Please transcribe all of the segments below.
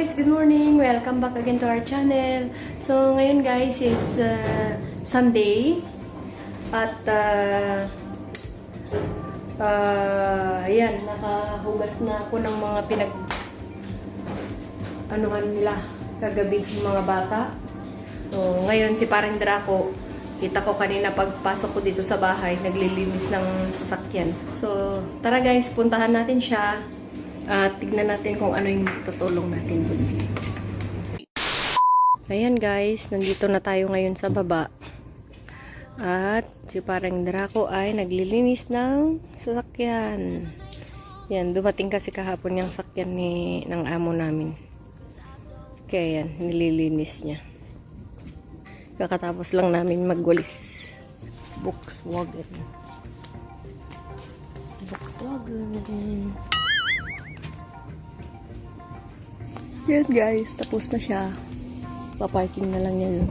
guys! Good morning! Welcome back again to our channel. So, ngayon guys, it's uh, Sunday. At, uh, uh, ayan, nakahugas na ako ng mga pinag anuhan nila kagabi yung mga bata. So, ngayon si parang Draco, kita ko kanina pagpasok ko dito sa bahay, naglilinis ng sasakyan. So, tara guys, puntahan natin siya. At tignan natin kung ano yung tutulong natin dun. Ayan guys, nandito na tayo ngayon sa baba. At si parang Draco ay naglilinis ng sasakyan. Yan, dumating kasi kahapon yung sakyan ni, ng amo namin. Kaya yan, nililinis niya. Kakatapos lang namin magwalis. Volkswagen. Volkswagen. Yan guys, tapos na siya. Paparking na lang yan.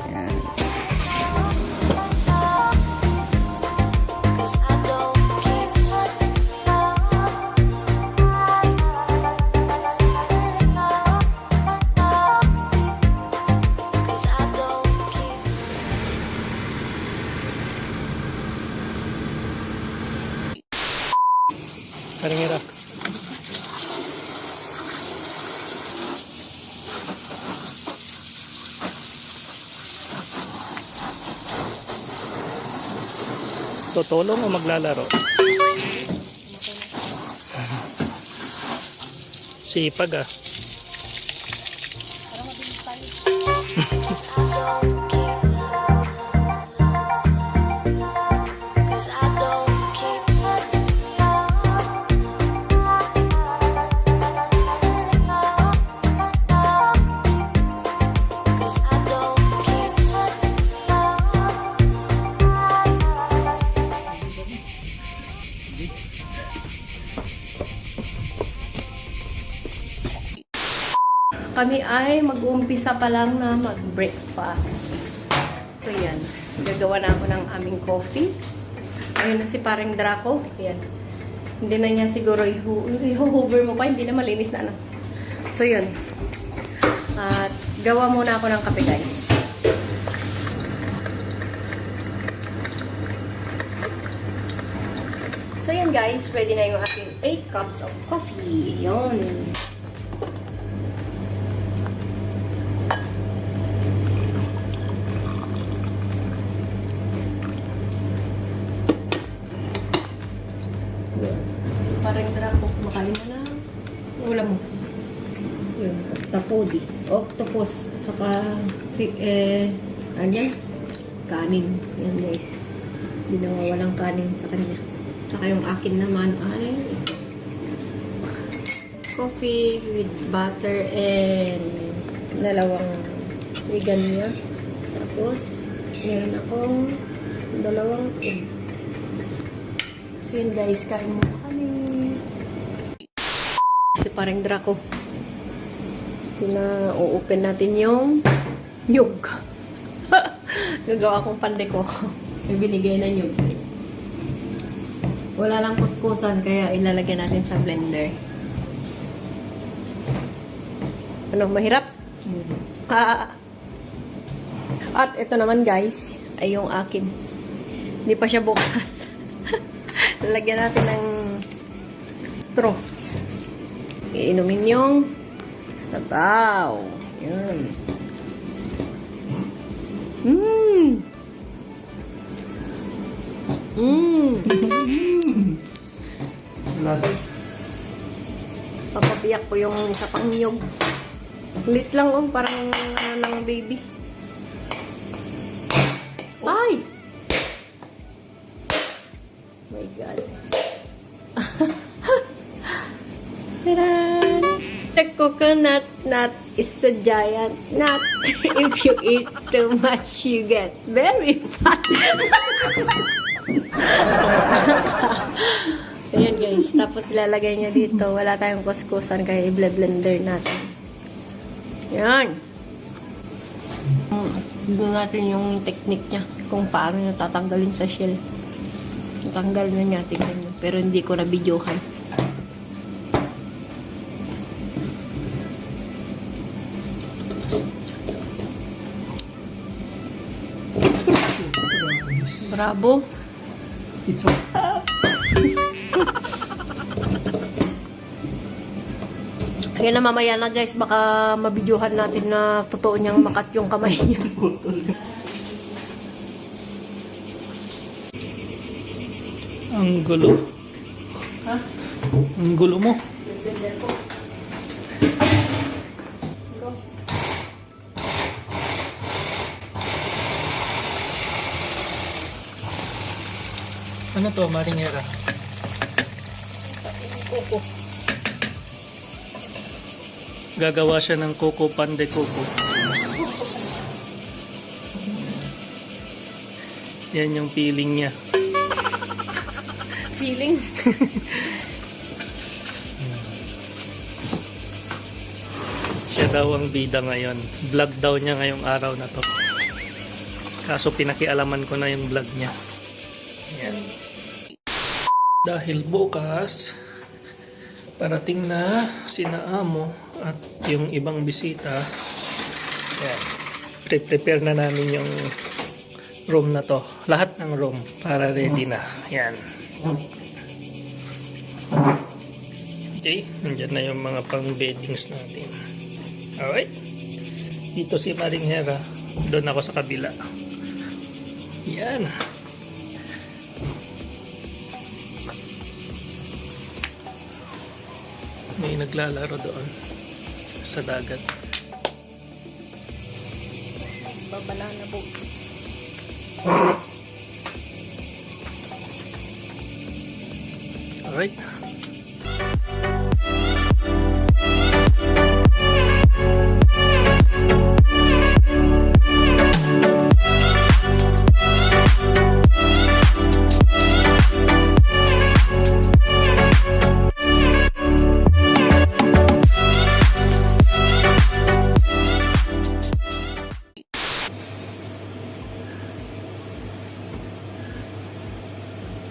Yan. Cause Tutulong o maglalaro? Sipag ah. ay mag-uumpisa pa lang na mag-breakfast. So yan, gagawa na ako ng aming coffee. Ayun na si paring Draco. Yan. Hindi na niya siguro ihuhover mo pa, hindi na malinis na ano. So yun. At gawa muna ako ng kape guys. So yan guys, ready na yung ating 8 cups of coffee. Yun. Tapodi. Octopus. Saka, eh, ano yan? Kanin. Yan guys. Hindi na walang kanin sa kanya. Saka yung akin naman ay coffee with butter and dalawang vegan niya. Tapos, meron akong dalawang egg. So yun guys, kain muna kami. Si parang Draco. Sina, o-open natin yung nyug. Gagawa akong pande ko. May binigay na nyug. Wala lang kuskusan, kaya ilalagay natin sa blender. Ano, mahirap? Ah. At ito naman guys, ay yung akin. Hindi pa siya bukas. Lalagyan natin ng straw. Iinumin yung sabaw. Yan. Mmm! Mmm! Papabiyak ko yung isa pang nyog. Lit lang oh, parang ano ng baby. Ay! my God. coconut nut is a giant nut. if you eat too much, you get very fat. Ayan guys, tapos ilalagay niya dito. Wala tayong kuskusan kaya i-blender natin. Yan. Doon natin yung technique niya kung paano niya tatanggalin sa shell. Natanggal na niya, tingnan niyo. Pero hindi ko na videohan. Bravo. It's all. Ayan na mamaya na guys, baka mabidyohan natin na totoo niyang makat yung kamay niya. Ang gulo. Ha? Ang gulo mo. Ano to, marinera? Kuko. Gagawa siya ng coco pande coco. Yan yung feeling niya. Feeling. Siya daw ang bida ngayon. Vlog daw niya ngayong araw na to. Kaso pinakialaman ko na yung vlog niya. Yan. Dahil bukas, parating na sina Amo at yung ibang bisita. Yan. Pre-prepare na namin yung room na to. Lahat ng room para ready na. Yan. Okay, nandyan na yung mga pang-beddings natin. Alright. Dito si Maring Hera. Doon ako sa kabila. Yan. May naglalaro doon sa dagat. Babala na po. Alright.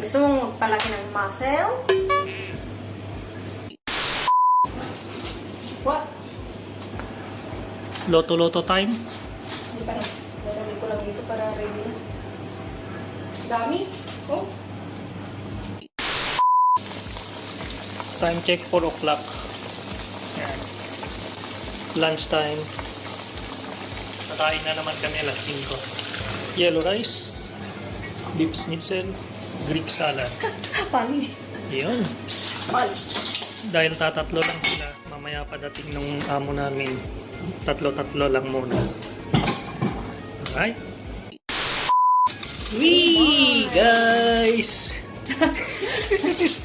Gusto mong magpalaki ng muscle? What? Loto-loto time. Hindi pa na. Lalagay ko lang dito para ready na. Dami? Oh. Time check 4 o'clock. Lunch time. Kakain na naman kami alas 5. Yellow rice, beef schnitzel, Greek salad. Pali. Yun. Pali. Dahil tatatlo lang sila, mamaya padating nung amo namin. Tatlo-tatlo lang muna. Alright. Wee! Guys!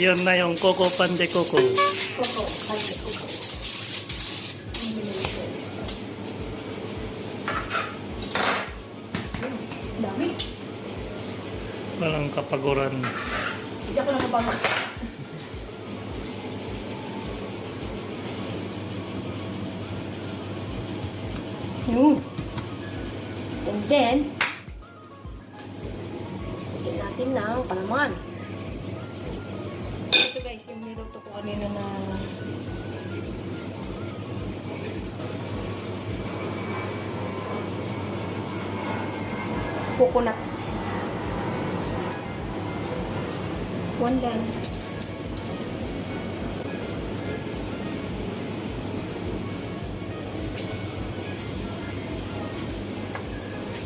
Yun na yung Coco Pande Coco. Koko. Pali. Koko. Dami. Walang kapaguran. Hindi ako lang mababa. Yun. And then, lagyan natin ng palaman. Ito guys, yung niluto ko kanina na coconut. One done.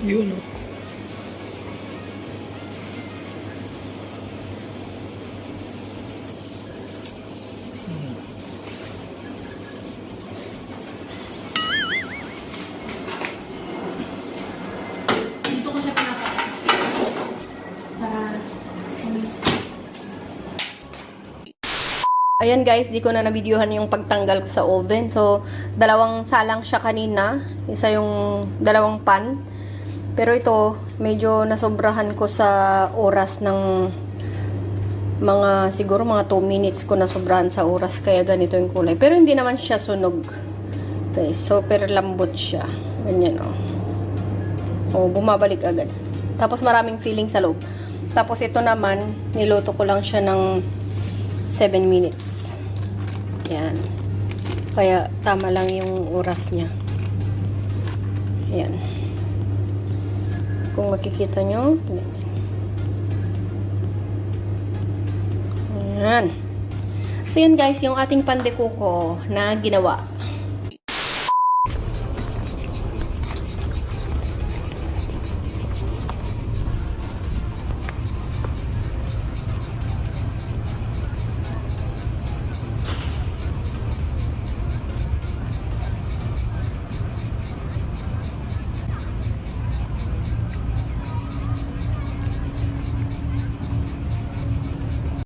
Yun oh. Ayan guys, di ko na nabidyohan yung pagtanggal ko sa oven. So, dalawang salang siya kanina. Isa yung dalawang pan. Pero ito, medyo nasobrahan ko sa oras ng mga, siguro mga 2 minutes ko nasobrahan sa oras. Kaya ganito yung kulay. Pero hindi naman siya sunog. Guys, super lambot siya. Ganyan oh. O, bumabalik agad. Tapos maraming feeling sa loob. Tapos ito naman, niluto ko lang siya ng 7 minutes. Yan. Kaya tama lang yung oras niya. Ayan. Kung makikita nyo. Ayan. So, yun guys, yung ating pandekuko na ginawa.